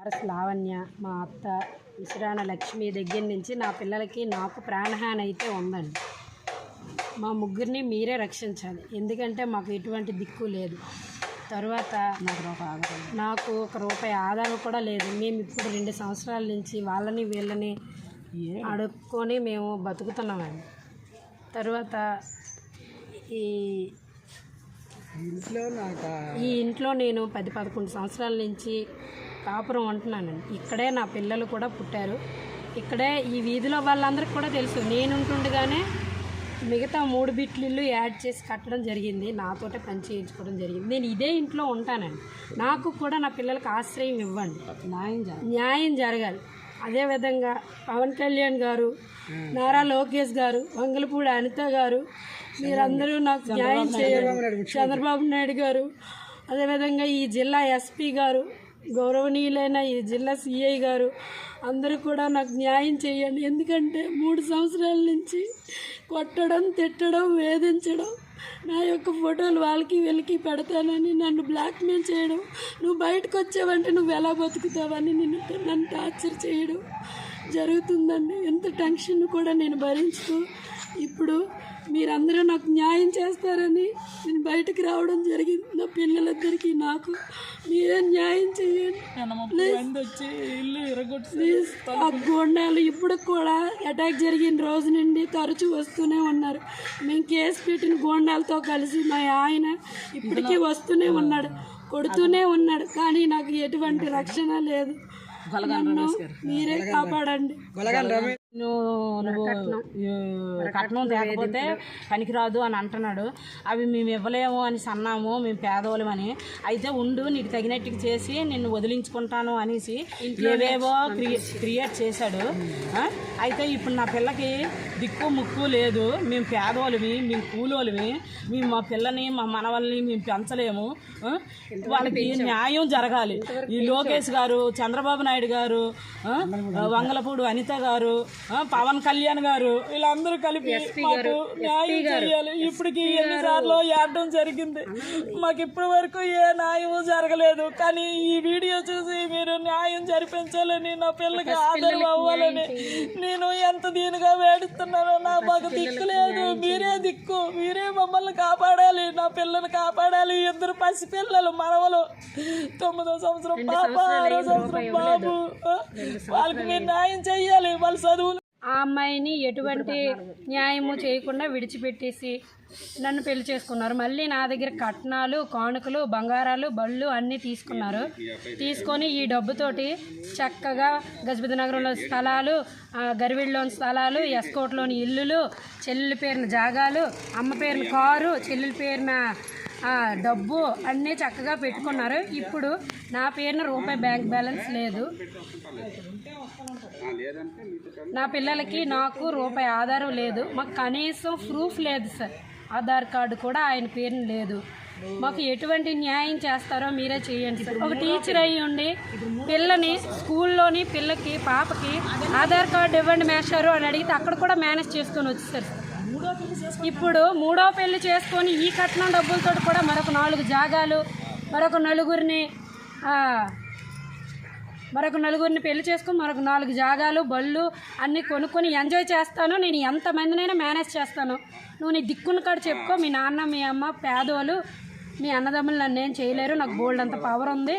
వారస్ లావణ్య మా అత్త విశ్రాణ లక్ష్మి దగ్గర నుంచి నా పిల్లలకి నాకు ప్రాణహాని అయితే ఉందండి. మా ముగ్గురిని మీరే రక్షించాలి. ఎందుకంటే మాకు ఎటువంటి దిక్కు లేదు. తర్వాత నాకు ఒక రూపాయి ఆదాయం కూడా లేదు. మేము ఇప్పుడు రెండు సంవత్సరాల నుంచి వాళ్ళని వీళ్ళని అడుక్కొని మేము బతుకుతున్నామండి. తర్వాత ఈ ఇంట్లో నాకు? ఈ ఇంట్లో నేను పది పదకొండు సంవత్సరాల నుంచి కాపురం ఉంటున్నానండి ఇక్కడే నా పిల్లలు కూడా పుట్టారు. ఇక్కడే ఈ వీధిలో వాళ్ళందరికీ కూడా తెలుసు. నేను ఉంటుండగానే మిగతా మూడు బిట్లు ఇల్లు యాడ్ చేసి కట్టడం జరిగింది. నాతోటే పని చేయించుకోవడం జరిగింది. నేను ఇదే ఇంట్లో ఉంటానండి. నాకు కూడా నా పిల్లలకు ఆశ్రయం ఇవ్వండి. న్యాయం న్యాయం జరగాలి. అదేవిధంగా పవన్ కళ్యాణ్ గారు నారా లోకేష్ గారు వంగలపూడి అనిత గారు మీరందరూ నాకు న్యాయం చేయాలి చంద్రబాబు నాయుడు గారు అదేవిధంగా ఈ జిల్లా ఎస్పీ గారు గౌరవనీయులైన ఈ జిల్లా సిఐ గారు అందరూ కూడా నాకు న్యాయం చేయండి. ఎందుకంటే మూడు సంవత్సరాల నుంచి కొట్టడం తిట్టడం వేధించడం నా యొక్క ఫోటోలు వాళ్ళకి వీళ్ళకి పెడతానని నన్ను బ్లాక్మెయిల్ చేయడం నువ్వు బయటకు వచ్చావంటే నువ్వు ఎలా బతుకుతావని నిన్ను నన్ను టార్చర్ చేయడం జరుగుతుందండి. ఎంత టెన్షన్ కూడా నేను భరించుతూ ఇప్పుడు మీరందరూ నాకు న్యాయం చేస్తారని నేను బయటకు రావడం జరిగింది. నా పిల్లలిద్దరికీ నాకు మీరే న్యాయం చేయండి. ప్లీజ్. ఆ గోండాలు ఇప్పుడు కూడా అటాక్ జరిగిన రోజు నుండి తరచూ వస్తూనే ఉన్నారు. మేము కేసు పెట్టిన గోండాలతో కలిసి మా ఆయన ఇప్పటికీ వస్తూనే ఉన్నాడు. కొడుతూనే ఉన్నాడు. కానీ నాకు ఎటువంటి రక్షణ లేదు. నన్ను మీరే కాపాడండి. నువ్వు కట్నం. తేకపోతే పనికిరాదు అని అంటున్నాడు. అవి మేము ఇవ్వలేము అని అన్నాము మేము పేదవాళ్ళమని అయితే ఉండు నీకు తగినట్టుగా చేసి నిన్ను వదిలించుకుంటాను అనేసి ఏవేవో క్రియ- క్రియేట్ చేశాడు. ఆ? అయితే ఇప్పుడు నా పిల్లకి దిక్కు ముక్కు లేదు. మేము పేదవాళ్ళమి మేము కూలోళ్ళమి. మేము మా పిల్లని మా మనవల్ని మేము పెంచలేము? వాళ్ళకి న్యాయం జరగాలి. ఈ లోకేష్ గారు చంద్రబాబు నాయుడు గారు? వంగలపూడి అనిత గారు? పవన్ కళ్యాణ్ గారు వీళ్ళందరూ కలిపి మాకు న్యాయం చేయాలి. ఇప్పటికి ఎన్నిసార్లు ఏడడం జరిగింది. మాకు ఇప్పటి వరకు ఏ న్యాయం జరగలేదు. కానీ ఈ వీడియో చూసి మీరు న్యాయం జరిపించాలని నా పిల్లకి ఆదరణ అవ్వాలని నేను ఎంత దీనిగా వేడుతున్నానో నా మాకు దిక్కు లేదు. మీరే దిక్కు. మీరే మమ్మల్ని కాపాడాలి. నా పిల్లని కాపాడాలి. ఇద్దరు పసిపిల్లలు మనవలు. తొమ్మిదో సంవత్సరం పాప ఆరో సంవత్సరం బాబు? వాళ్ళకి మీరు న్యాయం చెయ్యాలి వాళ్ళ చదువులు ఆ అమ్మాయిని ఎటువంటి న్యాయము చేయకుండా విడిచిపెట్టేసి నన్ను పెళ్ళి చేసుకున్నారు. మళ్ళీ నా దగ్గర కట్నాలు కానుకలు బంగారాలు బళ్ళు అన్నీ తీసుకున్నారు. తీసుకొని ఈ డబ్బుతోటి చక్కగా గజపతి నగరంలో స్థలాలు గరివిడిలోని స్థలాలు ఎస్కోట్లోని ఇల్లులు చెల్లెల పేరున జాగాలు అమ్మ పేరున కారు చెల్లెల పేరున డబ్బు అన్నీ చక్కగా పెట్టుకున్నారు. ఇప్పుడు నా పేరున రూపాయి బ్యాంక్ బ్యాలెన్స్ లేదు. నా పిల్లలకి నాకు రూపాయి ఆధారం లేదు. మాకు కనీసం ప్రూఫ్ లేదు సార్. ఆధార్ కార్డు కూడా ఆయన పేరున లేదు. మాకు ఎటువంటి న్యాయం చేస్తారో మీరే చేయండి సార్. ఒక టీచర్ అయ్యి ఉండి పిల్లని స్కూల్లోని పిల్లకి పాపకి ఆధార్ కార్డు ఇవ్వండి మేషారు అని అడిగితే అక్కడ కూడా మేనేజ్ చేసుకొని వచ్చేసారు సార్. ఇప్పుడు మూడో పెళ్ళి చేసుకొని ఈ కట్నం డబ్బులతో కూడా మరొక నాలుగు జాగాలు మరొక నలుగురిని మరొక నలుగురిని పెళ్ళి చేసుకుని మరొక నాలుగు జాగాలు బళ్ళు అన్నీ కొనుక్కొని ఎంజాయ్ చేస్తాను. నేను ఎంతమందినైనా మేనేజ్ చేస్తాను. నువ్వు నీ దిక్కును కాడ చెప్పుకో. మీ నాన్న మీ అమ్మ పేదోళ్ళు మీ అన్నదమ్ములు నన్ను ఏం చేయలేరు. నాకు బోల్డ్ అంత పవర్ ఉంది.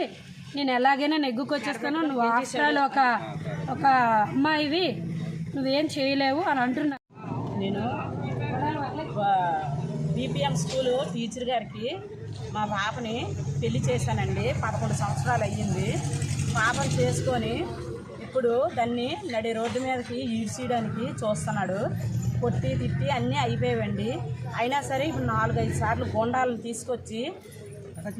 నేను ఎలాగైనా నెగ్గుకొచ్చేస్తాను. నువ్వు ఆఫ్టర్ ఒక ఒక అమ్మాయివి. నువ్వేం చేయలేవు అని అంటున్నా. నేను బీపీఎం స్కూల్ టీచర్ గారికి మా పాపని పెళ్ళి చేశానండి. పదకొండు సంవత్సరాలు అయ్యింది. పాపను చేసుకొని ఇప్పుడు దాన్ని నడి రోడ్డు మీదకి ఈడ్చేయడానికి చూస్తున్నాడు. కొట్టి తిట్టి అన్నీ అయిపోయావండి. అయినా సరే ఇప్పుడు నాలుగైదు సార్లు గుండాలను తీసుకొచ్చి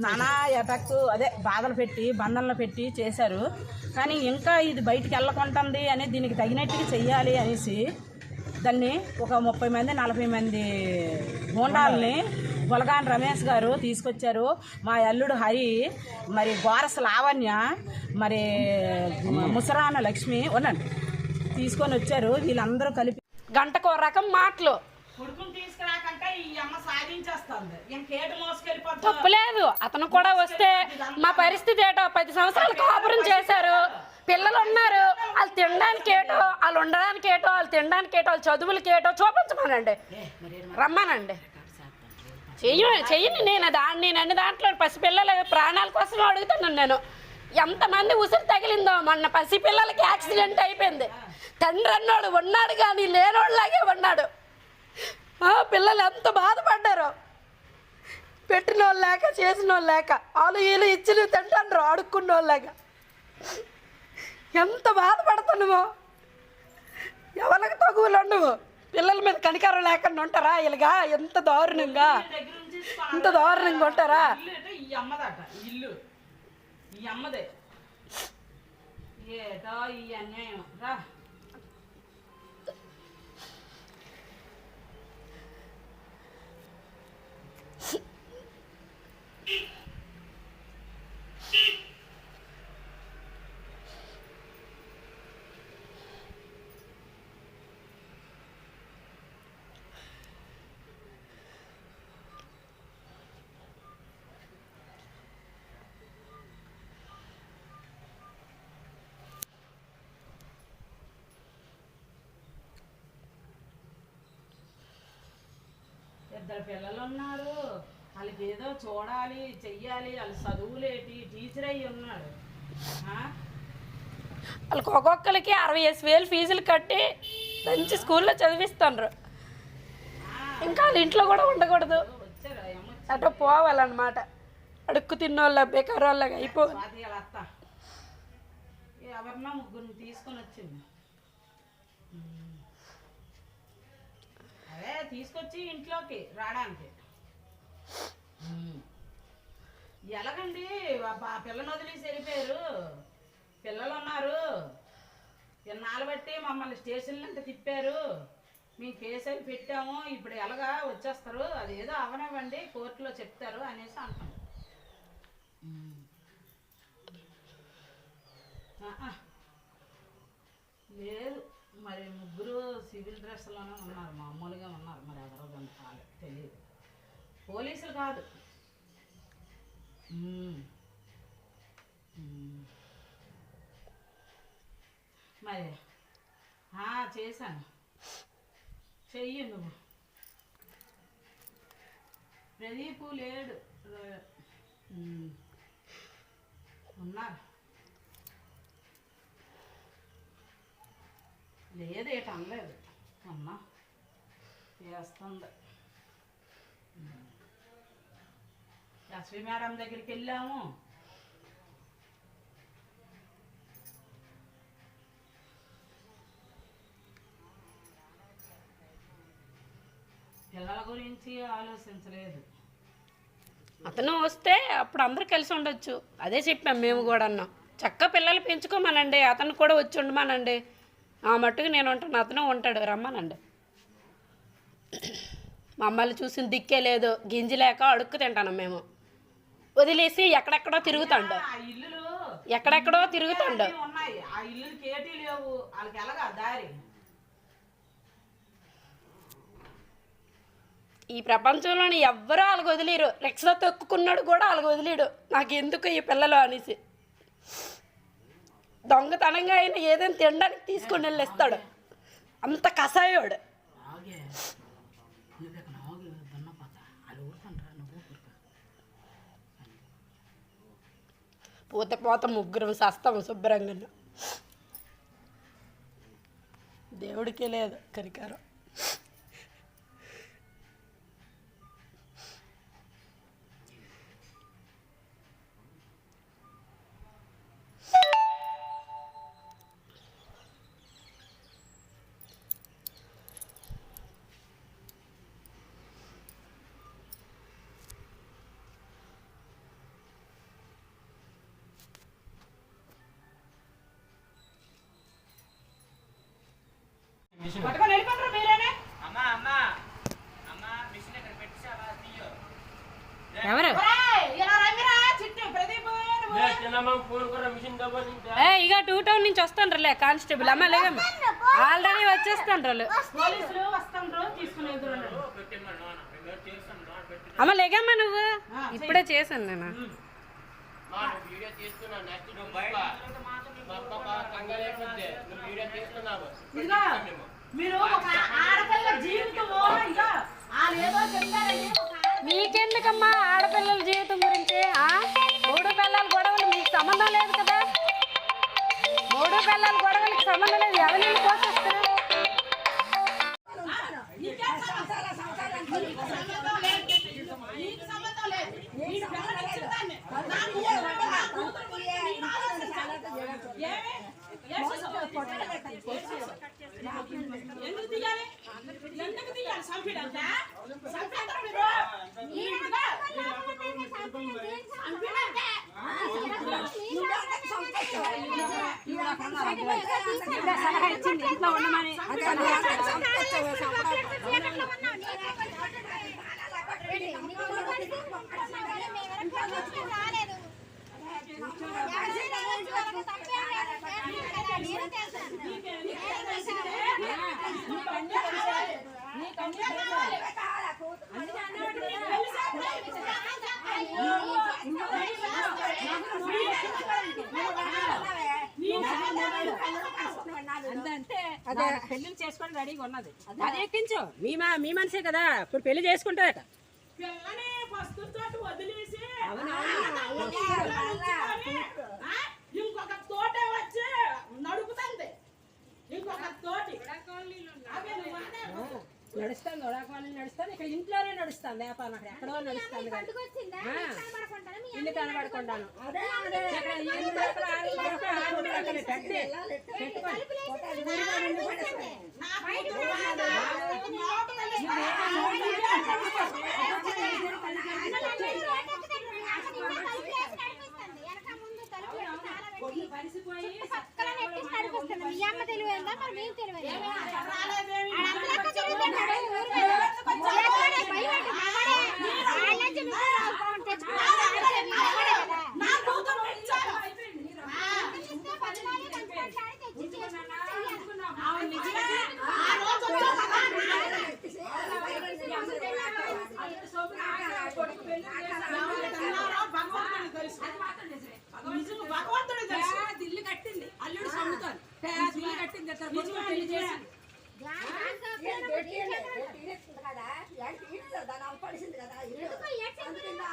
నానా ఎటక్ అదే బాధలు పెట్టి బంధనలు పెట్టి చేశారు. కానీ ఇంకా ఇది బయటికి వెళ్ళకుంటుంది అని దీనికి తగినట్టుగా చెయ్యాలి అనేసి దాన్ని ఒక ముప్పై మంది నలభై మంది గూండాలని గొలగాన్ రమేష్ గారు తీసుకొచ్చారు. మా అల్లుడు హరి మరి గోరస లావణ్య మరి ముసరాన లక్ష్మి ఉండండి తీసుకొని వచ్చారు. వీళ్ళందరూ కలిపి గంటకో రకం మాటలు. తప్పులేదు అతను కూడా వస్తే మా పరిస్థితి ఏటో పది సంవత్సరాలు కాపురం చేశారు. పిల్లలు ఉన్నారు వాళ్ళు తినడానికి ఏటో వాళ్ళు ఉండడానికి ఏటో వాళ్ళు తినడానికి ఏటో వాళ్ళు చదువులకి ఏటో చూపించమనండి. రమ్మనండి. చెయ్య చెయ్యని నేను దాన్ని నేను దాంట్లో పసిపిల్లల ప్రాణాల కోసం అడుగుతున్నాను నేను. ఎంతమంది ఉసిరి తగిలిందో మొన్న పసిపిల్లలకి యాక్సిడెంట్ అయిపోయింది. తండ్రి అన్నాడు ఉన్నాడు కానీ లేనోళ్ళలాగే ఉన్నాడు. పిల్లలు ఎంత బాధపడ్డారు. పెట్టిన వాళ్ళు లేక చేసిన వాళ్ళు లేక వాళ్ళు వీళ్ళు ఇచ్చిన తింటాండ్రు అడుక్కున్న వాళ్ళగా ఎంత బాధపడుతున్నామో ఎవరికి తగువులు ఉండవు. పిల్లల మీద కనికారం లేకుండా ఉంటారా ఇలాగా? ఎంత దారుణంగా? ఎంత ఇంత దారుణంగా ఉంటారా? ఈ అన్యాయం. రా. ఇద్దరు పిల్లలు ఉన్నారు. వాళ్ళకి ఏదో చూడాలి చెయ్యాలి. వాళ్ళ చదువులేటి టీచర్ అయ్యి ఉన్నాడు? వాళ్ళకి ఒక్కొక్కరికి అరవై వేసి వేలు ఫీజులు కట్టి మంచి స్కూల్లో చదివిస్తాండ్రు. ఇంకా వాళ్ళ ఇంట్లో కూడా ఉండకూడదు. అటు పోవాలన్నమాట. అడుక్కు తిన్నోళ్ళ బేకారోళ్ళగా అయిపో ఎవరినో ముగ్గురిని తీసుకొని వచ్చింది. అదే తీసుకొచ్చి ఇంట్లోకి రావడానికి. ఎలాగండి? ఆ ప- ఆ పిల్లని వదిలేసి వెళ్ళిపోయారు. పిల్లలు ఉన్నారు. ఇన్నాళ్ళు బట్టి మమ్మల్ని స్టేషన్లు అంతా తిప్పారు. మేము కేసు అవి పెట్టాము. ఇప్పుడు ఎలాగా వచ్చేస్తారు? అది ఏదో అవనివ్వండి కోర్టులో చెప్తారు అనేసి అంటాం ఆహా. లేదు మరి ముగ్గురు సివిల్ డ్రెస్లోనే ఉన్నారు మామూలుగా ఉన్నారు. మరి ఎవరో కనుక తెలియదు పోలీసులు కాదు. మరి చేశాను. చెయ్యి నువ్వు. ప్రదీపు లేడు. ఉన్నారు. లేదు ఏట అనలేదు అమ్మా చేస్తుంది. లక్ష్మి మేడం దగ్గరికి వెళ్ళాము. పిల్లల గురించి ఆలోచించలేదు. అతను వస్తే అప్పుడు అందరూ కలిసి ఉండొచ్చు. అదే చెప్పాం మేము కూడా అన్నాం చక్క పిల్లలు పెంచుకోమనండి. అతను కూడా వచ్చి ఉండమనండి. ఆ మట్టుకు నేను ఉంటాను అతను ఉంటాడు రమ్మనండి. మమ్మల్ని చూసిన దిక్కే లేదు గింజి లేక అడుక్కు తింటాను మేము. వదిలేసి ఎక్కడెక్కడో తిరుగుతాండు. ఎక్కడెక్కడో తిరుగుతాండు. ఈ ప్రపంచంలోని ఎవ్వరూ వాళ్ళకి వదిలేరు. రిక్షలో తొక్కుకున్నాడు కూడా వాళ్ళకి వదిలేడు. నాకు ఎందుకు ఈ పిల్లలు అనేసి. దొంగతనంగా అయినా ఏదైనా తినడానికి తీసుకొని వెళ్ళి ఇస్తాడు అంత కషాయోడు. పోతే. పోత ముగ్గురం సస్తాము శుభ్రంగా దేవుడికే లేదు కరికారం ఏ ఇక టూ టౌన్ నుంచి వస్తాండ్రులే కానిస్టేబుల్. అమ్మ లేదమ్మా ఆల్రెడీ తీసుకుని ఎదురున్నారు అమ్మ లేగమ్మా నువ్వు? ఇప్పుడే చేశాను నేను. మీరు ఒక ఆడపిల్ల మీకెందుకమ్మా ఆడపిల్లల జీవితం గురించి పిల్లల గొడవలు మీకు సంబంధం లేదు కదా? మూడు పిల్లల గొడవలకు సంబంధం లేదు. ఎవరి పోషిస్తారు నీకు సంబంధం లేదు నీకు పిల్లలు ఇచ్చిన దాన్ని. నాకు నా కూతురు నీకు ఆలోచించాలి. ఏమి? ఏం చేసావు? ఎందుకు తీయాలి ఎందుకు తీయాలి చంపిడంతా చంపేద్దాం మీరు ఈవిడగా. చంపిడంతా. సలహా ఇచ్చింది ఇంట్లో ఉండమని అంటే పెళ్ళి చేసుకొని రెడీగా ఉన్నది. అది ఎక్కించు. మీ మా మీ మనిషే కదా. ఇప్పుడు పెళ్ళి చేసుకుంటారట. వదిలేసి? ఇంకొక తోట వచ్చి నడుపుతుంది. ఇంకొక తోటి. నడుస్తాను ఉడాకాలం నడుస్తాను ఇక్కడ ఇంట్లోనే నడుస్తాను వ్యాపారం అక్కడ ఎక్కడో నడుస్తాను ఇల్లు కనబడుకుంటాను ఇక్కడ ఈ ఇల్లు అక్కడ, ఆ ఇల్లు అక్కడ, ఆ ఇల్లు అక్కడ పెట్టి పెట్టుకోండి నా కూతురు కాదు. లోపలికి మీ అమ్మ తెలివేందా మరి మేము తెలివేందా రాలేదేమి? ఆడంతలక్క తిరుగుతున్నాడు ఊరు మీద. లేకపోతే భయపెట్టి మమ్మడే. ఆళ్ళొచ్చి నువ్వే రాసుకోండి, తెచ్చుకోవాలి. ఆళ్ళొచ్చి మమ్మడే కదా. నా కూతురు ఇచ్చాను. ఇస్తే పదినాలు పంచుకుంటాడు, తెచ్చి చేసుకుంటాడు, చెయ్యాలి. ఆ రోజు వచ్చావు కదా. ఎవరికన్నారో భగవంతుడికి తెలుసు. నిజం భగవంతుడికి తెలుసు. పెద్ద ఇల్లు కట్టింది అల్లుడు సొమ్ముతాను పెద్ద ఇల్లు కట్టింది ఇద్దరు కొడుకులు పెళ్ళి చేసింది దాంతో పిల్లలు తీసుకెళ్ళాలి. ఎందుకో ఏడ్చింది? నా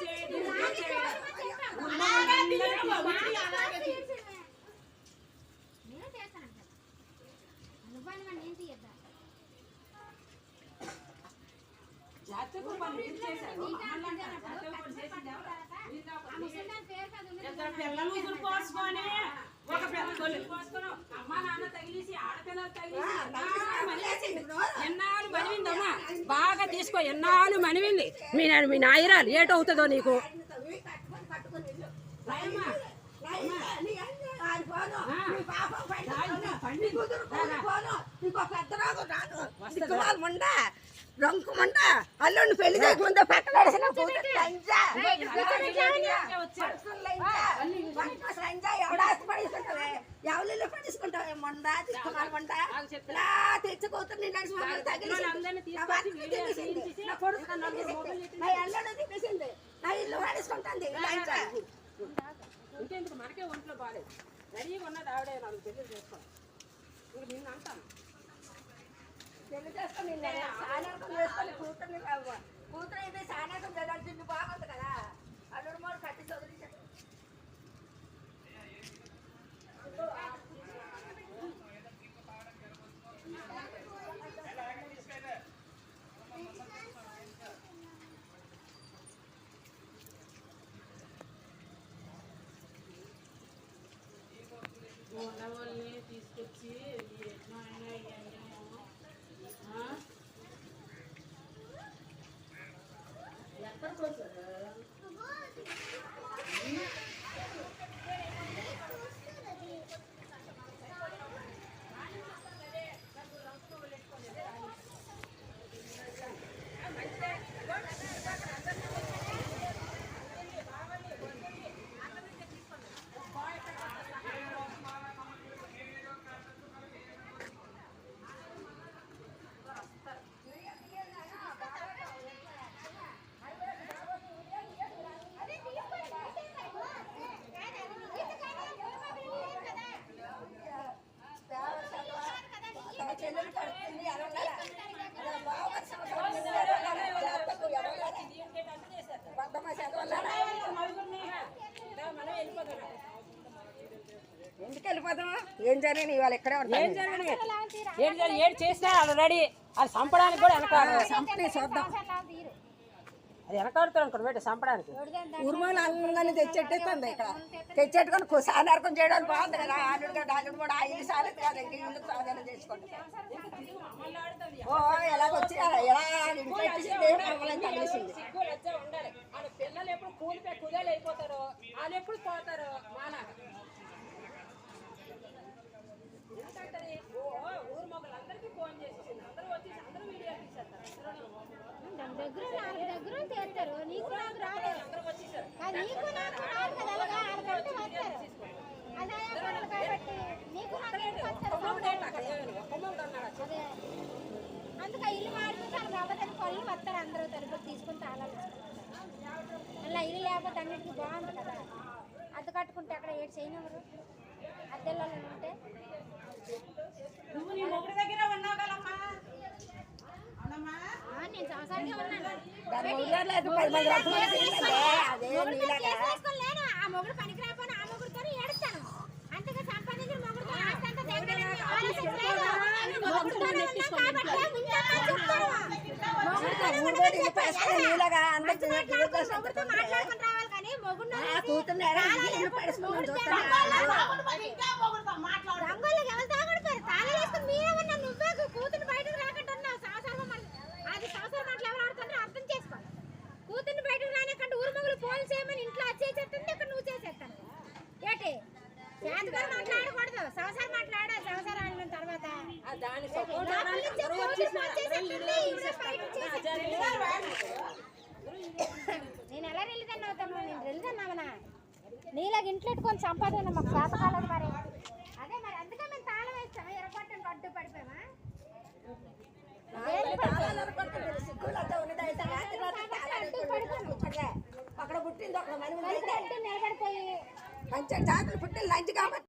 చేయడు, నా దానికి చేయడు. కోసం చేశాం. అలాగే తీయడం, వీడి అలాగే తీయడం. నేను చేస్తానంట నువ్వని వాడిని ఏం తీయద్దా జాతకు పని ఇది చేశారు ఆ ముసలిదాని పేరు కాదు ఉన్నది. ఇద్దరు పిల్లలు ఉసురు పోసుకొని ఒక పిల్ల తొలి- పోసుకున్నాం. అమ్మా నాన్న తగిలేసి ఆడపిల్లలు తగిలేసి ఎన్నాళ్ళు మనివిందమ్మా బాగా తీసుకో ఎన్నాళ్ళు మనివింది మీ మీ నాయరాలు ఏటవుతుందో నీకు. రంకుమంట. అల్లుడిని పెళ్ళి చేయకముందే పక్కన ఎవరిలో పడేసుకుంటావే మొండ తీసుకున్నాను మొండ ఇలా తెచ్చి కూతుర్ని నడిచి మమ్మల్ని తగిలిసింది. నా అల్లుడు తినేసింది. నా ఇల్లు పడేసుకుంటుంది. లంజా. ఇంకెందుకు? మనకే ఒంట్లో బాగాలేదు రెడీగా ఉన్నది ఆవిడే నాకు చేసుకోండి ఇంక నిన్ను అంటాను. పెళ్ళి చేసుకొని సాయంత్రం చేసుకోవాలి కూతుర్ని కూతురు అయితే సాయంత్రం జరగాల్సింది బాగుంది కదా. అల్లుడు మూడు కట్టి చదివించాడు తీసుకొచ్చి ఈ యజ్ఞం అయినా ఈ అన్యాయమో, ఆ? ఎక్కడికి వచ్చారు ఏం జరిగింది? ఇవాళ ఇక్కడే ఉంటాం ఏం జరిగింది? ఏం జరిగింది? ఏం చేసినా వాళ్ళు రెడీ. అది చంపడానికి కూడా వెనకాడు చంపని చూద్దాం అది వెనకాడుతారు అనుకోండి బయట చంపడానికి ఊర్మలు అందరినీ తెచ్చెట్టేస్తుంది ఇక్కడ. తెచ్చెట్టుకొని సాధారకం చేయడానికి బాగుంది కదా. ఆడు కదా కూడా ఆ ఇల్లు సాలేదు కదా ఇంక ఇల్లు సాధన చేసుకోండి ఓ ఎలాగొచ్చి ఎలా తగిలేసింది. పిల్లలు ఎప్పుడు కూలిపోయి కుదేలు అయిపోతారు వాళ్ళు ఎప్పుడు పోతారు మాలాగా ఎందుకంటే ఓ ఊరు మొక్కలందరికీ ఫోన్ చేసేసింది అందరూ వచ్చేసి అందరూ వీడియో తీసేస్తారు దగ్గర నాలుగు దగ్గర నీకు నాకు రాలేదు. నీకు నాకు రాదు కదా అలాగా? ఆడకంటే వస్తారు అదే పనులు కాబట్టి నీకు నాకు వస్తారు అదే. అందుకే ఇల్లు మార్చుతాను కాబట్టి పళ్ళు వస్తారు అందరూ తలుపు తీసుకుని తాళాలు అలా ఇల్లు లేకపోతే అన్నిటికీ బాగుంది కదా. అద్దె కట్టుకుంటే అక్కడ ఏడు చేయనివ్వరు అద్దెల్లో ఉంటే నువ్వు నీ దగ్గర ఉన్నావు కదమ్మా. మొగుడు పనికి రాకపోయినా ఆ మొగుడుతో ఏడుస్తాను అంతగా సంపాదించిన మొగుడుతో ఆస్తి అంతా తెగనని ఆలోచించలేదు. మొగుడుతోనే ఉన్నాం కాబట్టి ముందమ్మా నువ్వే కూతురు బయటకు రాకుండా అది సంవత్సరం మాటలు ఎవరు ఆడుతుంటారో అర్థం చేసుకోవాలి. కూతుర్ని బయటకు రానికంటే ఊరు మొగులు ఫోన్ చేయమని ఇంట్లో అది చేసేస్తుంది ఇక్కడ నువ్వు చేసేస్తాను. ఏంటి? చేతగా మాట్లాడకూడదు సంవత్సరం మాట్లాడాలి సంవత్సరం ఆడిన తర్వాత. నేను ఎలా రెల్లిదాన్ని అవుతాను? నేను రెల్లిదాన్నామనా నీలాగ ఇంట్లో పెట్టుకొని సంపాదన మాకు చేత కాలేదు మరి అదే మరి అందుకే మేము తాళం వేస్తాం ఎరగొట్టం అడ్డు పడిపోయామా అక్కడ. పుట్టింది అడ్డు నిలబడిపోయి జాతులు లంచ్ కాబట్టి.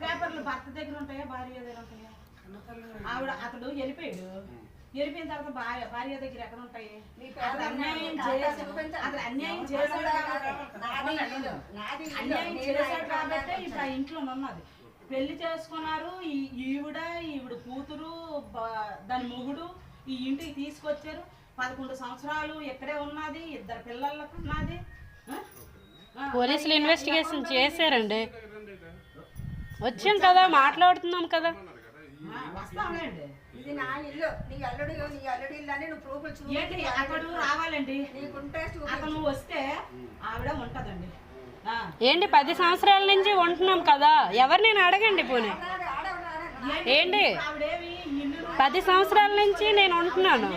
పేపర్లు భర్త దగ్గర ఉంటాయా భార్య దగ్గర ఉంటాయా? ఆవిడ అతడు వెళ్ళిపోయాడు. వెళ్ళిపోయిన తర్వాత భార్య భార్య దగ్గర ఎక్కడ ఉంటాయి? అన్యాయం చేశాడు అన్యాయం చేశాడు కాబట్టి అన్యాయం చేశాడు కాబట్టి ఇప్పుడు ఆ ఇంట్లో ఉన్నది. పెళ్ళి చేసుకున్నారు. ఈ- ఈవిడ ఈవిడ కూతురు దాని మొగుడు ఈ ఇంటికి తీసుకొచ్చారు. పదకొండు సంవత్సరాలు ఇక్కడే ఉన్నది. ఇద్దరు పిల్లలకు ఉన్నది. పోలీసులు ఇన్వెస్టిగేషన్ చేశారండి. వచ్చాం కదా మాట్లాడుతున్నాం కదా. వస్తాంలేండి ఇది నా ఇల్లు. నీ అల్లుడు నీ అల్లుడు ఇల్లు అని నువ్వు ప్రూఫ్లు అతడు రావాలండి. అతను వస్తే ఆవిడ ఉంటదండి. ఆ, ఏంటి? పది సంవత్సరాల నుంచి ఉంటున్నాం కదా. ఎవరు నేను అడగండి పోనీ. ఏంటి? పది సంవత్సరాల నుంచి నేను ఉంటున్నాను.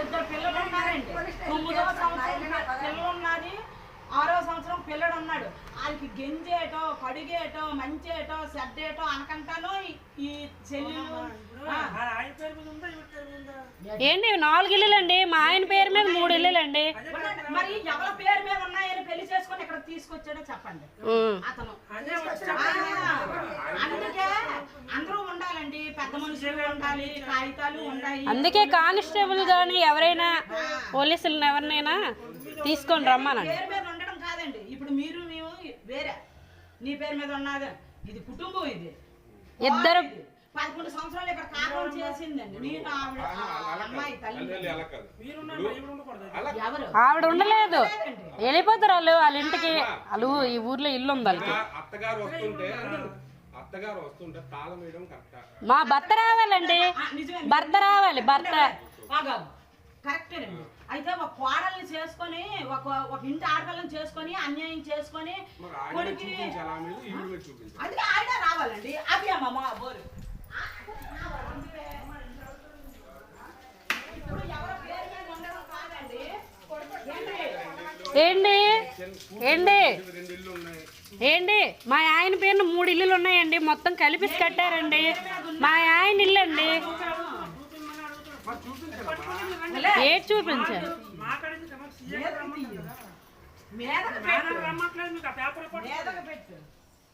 ఇద్దరు పిల్లలు ఉన్నారండి. తొమ్మిదవ సంవత్సరం పిల్లలు ఉన్నది. ఆరో సంవత్సరం పిల్లడు ఉన్నాడు. వాళ్ళకి గెంజేటో కడిగేటో మంచేటో సెడ్డేటో అనకంటాను ఈ- ఈ చెల్లెలు ఏంటి నాలుగు ఇల్లులండి. మా ఆయన పేరు మీద మూడు ఇల్లులండి. ఉండండి. మరి ఎవరి పేరు మీద ఉన్నాయని పెళ్ళి చేసుకొని ఇక్కడ తీసుకొచ్చాడో చెప్పండి. ఉం. అతను. అదే వచ్చా ఆ, అందుకే అందరూ ఉండాలండి. పెద్ద మనుషులు ఉండాలి కాగితాలు ఉండాలి. అందుకే కానిస్టేబుల్ కానీ ఎవరైనా పోలీసులను ఎవరినైనా తీసుకొని రమ్మనండి. పేరు మీద ఉండడం కాదండి. ఇప్పుడు మీరు మేము వేరే. నీ పేరు మీద ఉన్నది. ఇది కుటుంబం ఇది. ఇద్దరు ఇది. పదకొండు సంవత్సరాలు ఇక్కడ కాపురం చేసిందండి. నేను ఆవిడ అమ్మాయి తల్లి. ఎవరు? ఉండలేదు. వెళ్ళిపోతారు వాళ్ళు వాళ్ళ ఇంటికి. వాళ్ళు ఈ ఊర్లో ఇల్లు ఉంది వాళ్ళకి. అత్తగారు వస్తుంటే అత్తగారు వస్తుంటే తాళం వేయడం కరెక్ట్? మా భర్త రావాలండి. భర్త రావాలి భర్త. కరెక్టేనండి అయితే ఒక కోడల్ని చేసుకొని ఒక ఒక ఇంటి ఆడపిల్లని చేసుకొని అన్యాయం చేసుకొని మరి ఆయన కొడుకు చూపించాలి? ఆమె మీద ఈవిడ మీద చూపించాలి? అందుకే ఆయన రావాలండి. అవి అమ్మ మా బోరు ఏండి ఏండి ఏండి మా ఆయన పేరున మూడు ఇల్లులు ఉన్నాయండి. మొత్తం కలిపి కట్టారండి. మా ఆయన ఇల్లు అండి ఏది చూపించారు? మేదకు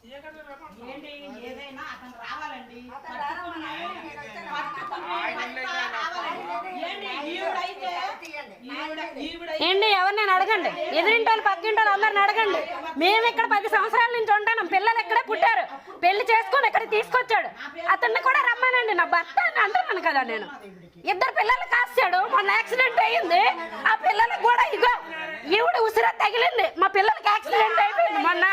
ఏంటి? ఏదైనా ఎవరు నేను అడగండి ఎదురింటి వాళ్ళు పక్కింటి వాళ్ళు అందరిని అడగండి. మేము ఇక్కడ పది సంవత్సరాల నుంచి ఉంటాను పిల్లలు ఇక్కడే పుట్టారు? పెళ్ళి చేసుకొని ఇక్కడ తీసుకొచ్చాడు? అతన్ని కూడా రమ్మానండి. నా భర్త అంటున్నాను కదా నేను. ఇద్దరు పిల్లలు కాస్తాడు. మొన్న యాక్సిడెంట్ అయ్యింది. ఆ పిల్లలకు కూడా ఇగో ఈవిడ ఉసిర తగిలింది. మా పిల్లలకి యాక్సిడెంట్ అయిపోయింది మొన్న.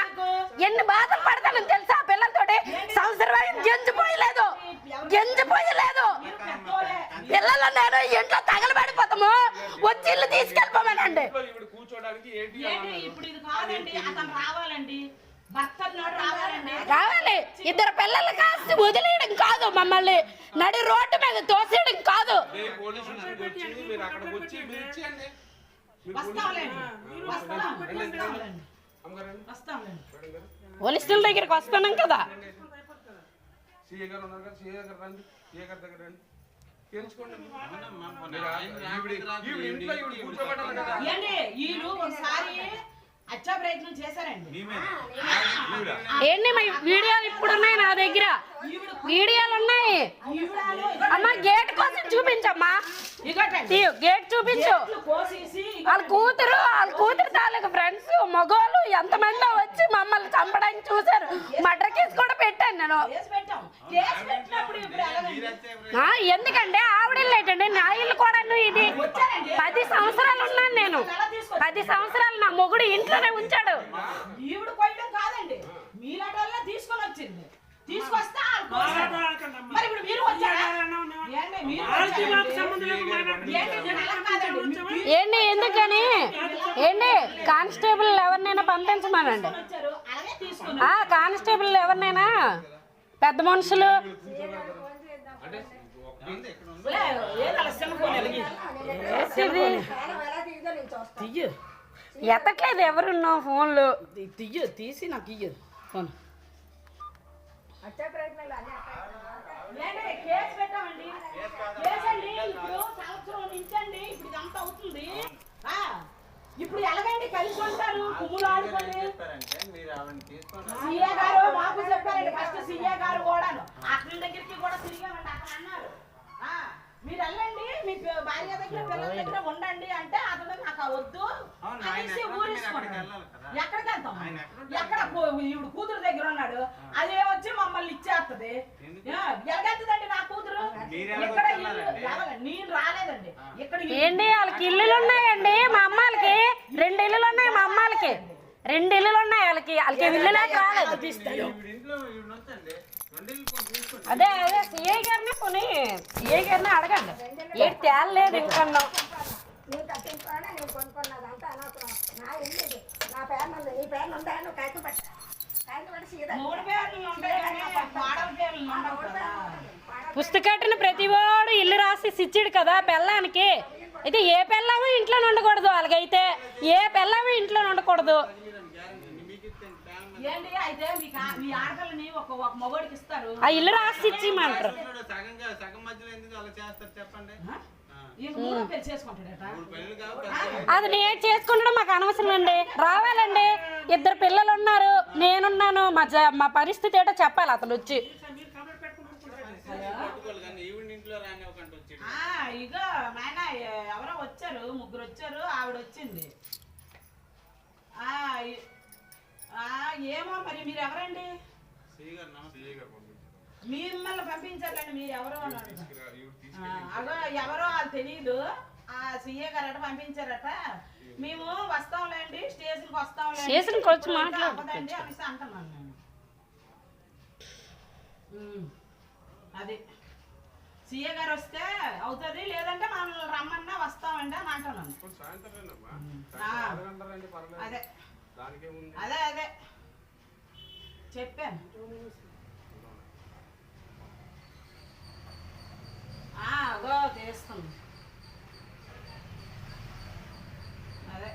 ఎన్ని బాధలు పడతానని తెలుసా? ఆ పిల్లలతోటి సంవత్సరం అయింది గెంజిపోయలేదు. గెంజిపోయలేదు. పిల్లలు నేను ఇంట్లో తగలబడిపోతాము. వచ్చి ఇల్లు తీసుకెళ్ళిపోమనండి. రావాలి. ఇద్దరు పిల్లలు కాస్త వదిలేయడం కాదు మమ్మల్ని. నడి రోడ్డు మీద తోసేయడం కాదు పోలీసుల దగ్గరికి వస్తున్నాం కదా ఒకసారి ప్రయత్నం చేశారండి. ఏంటి మా వీడియోలు ఇప్పుడు ఉన్నాయి నా దగ్గర? వీడియోలు ఉన్నాయి. అమ్మా గేట్ కోసం చూపించమ్మా. గేట్ చూపించు. వాళ్ళ కూతురు వాళ్ళ కూతురు తాలూకు ఫ్రెండ్స్ మగవాళ్ళు ఎంతమందో వచ్చి మమ్మల్ని చంపడానికి చూశారు. మర్డర్ కేసు కూడా పెట్టాను నేను. కేసు పెట్టాం. కేసు పెట్టినప్పుడు ఇప్పుడు ఎలాగండి ఆ, ఎందుకంటే ఆవిడ ఇల్లు ఏంటండి నా ఇల్లు కూడా ఇది పది సంవత్సరాలు ఉన్నాను నేను. పది సంవత్సరాలు నా మొగుడు ఇంట్లోనే ఉంచాడు. ఈవిడ కొయ్యడం కాదండి. తీసుకొని వచ్చింది. తీసుకొస్తే వాళ్ళు కోసారు. మరి ఇప్పుడు మీరు వచ్చారా? ఏంటి ఎందుకని? ఏంటి కానిస్టేబుల్ ఎవరినైనా పంపించమనండి. కానిస్టేబుల్ ఎవరినైనా? పెద్ద మనుషులు తీయు ఎత్తట్లేదు ఎవరున్నా ఫోన్లు? తీయు తీసి నాకు ఇయ్యు. ఫోన్. ఇప్పుడు ఎలాగండి కలిసి ఉంటారు? పువ్వులు ఆడుకొని. సీఏ గారు మాకు చెప్పారండి ఫస్ట్ సీఏ గారు కూడాను. అతని దగ్గరికి కూడా తిరిగామండి అతను అన్నారు. మీరు వెళ్ళండి మీ భార్య దగ్గర పిల్లల దగ్గర ఉండండి అంటే అతను నాకు వద్దు అనేసి ఊరేసుకున్నాడు ఎక్కడికి వెళ్తాం ఎక్కడ ఈవిడ కూతురు దగ్గర ఉన్నాడు. అదే వచ్చి మమ్మల్ని ఇచ్చేస్తుంది ఎలాగెళ్తుందండి నా కూతురు? ఇక్కడ ఇల్లు-? నేను రాలేదండి. ఇక్కడ ఇల్లు- ఏంటి వాళ్ళకి ఇల్లులు ఉన్నాయండి మా అమ్మాలకి రెండు ఇల్లులు ఉన్నాయి మా అమ్మాలకి రెండు ఇల్లులు ఉన్నాయి వాళ్ళకి వాళ్ళకి ఇల్లులే రాలేదు అదే అదే సిఐ గారిని కొని సిఐ గారిని అడగండి. ఏంటి తేలలేదు ఇంకన్నా నేను కట్టించుకోవాలా నేను కొనుక్కున్నది అంతా అనవసరం నా ఇల్లు నా పేరు ఉంది నీ పేరు ఉందా నువ్వు పెట్ట. పుస్తకట్టున ప్రతివాడు రాసి ఇచ్చాడు కదా పెళ్ళానికి. అయితే ఏ పెళ్ళాము ఇంట్లో ఉండకూడదు వాళ్ళకైతే ఏ పెళ్ళాము ఇంట్లో ఉండకూడదు. ఏంటి? అయితే మీకు ఆ- మీ ఆడపిల్లని ఒక ఒక మగోడికి ఇస్తారు. ఆ ఇల్లు రాసి ఇచ్చిమంటారు సగంగా సగం మధ్యలో ఎందుకు అలా చేస్తారు చెప్పండి? ఈయన మూడో పెళ్ళి చేసుకుంటాడట. పెళ్ళి కాబట్టి అది నేను చేసుకుంటడం మాకు అనవసరం అండి రావాలండి. ఇద్దరు పిల్లలు ఉన్నారు. నేనున్నాను. మా జ- మా పరిస్థితి ఏంటో చెప్పాలి అతను వచ్చి. పట్టుకోవాలి కానీ ఈవిడ ఇంట్లో రాని ఒక వచ్చి ఆ, ఇగో నాయన ఎవరో వచ్చారు. ముగ్గురు వచ్చారు. ఆవిడ వచ్చింది. ఆ, ఏమో మరి మీరు ఎవరండి మిమ్మల్ని పంపించారండి మీరు ఎవరో అగో ఎవరో వాళ్ళు తెలియదు ఆ సీఏ గారట పంపించారట. మేము వస్తాంలేండి స్టేషన్కి వస్తాంలేండి. స్టేషన్కి వచ్చి అనేసి అంటున్నాను నేను. అది. సీఏ గారు వస్తే అవుతుంది లేదంటే మనం రమ్మన్నా వస్తామండి అని అంటున్నాను. అదే. అదే అదే. చెప్పాను. అదో చేస్తున్నాను అదే.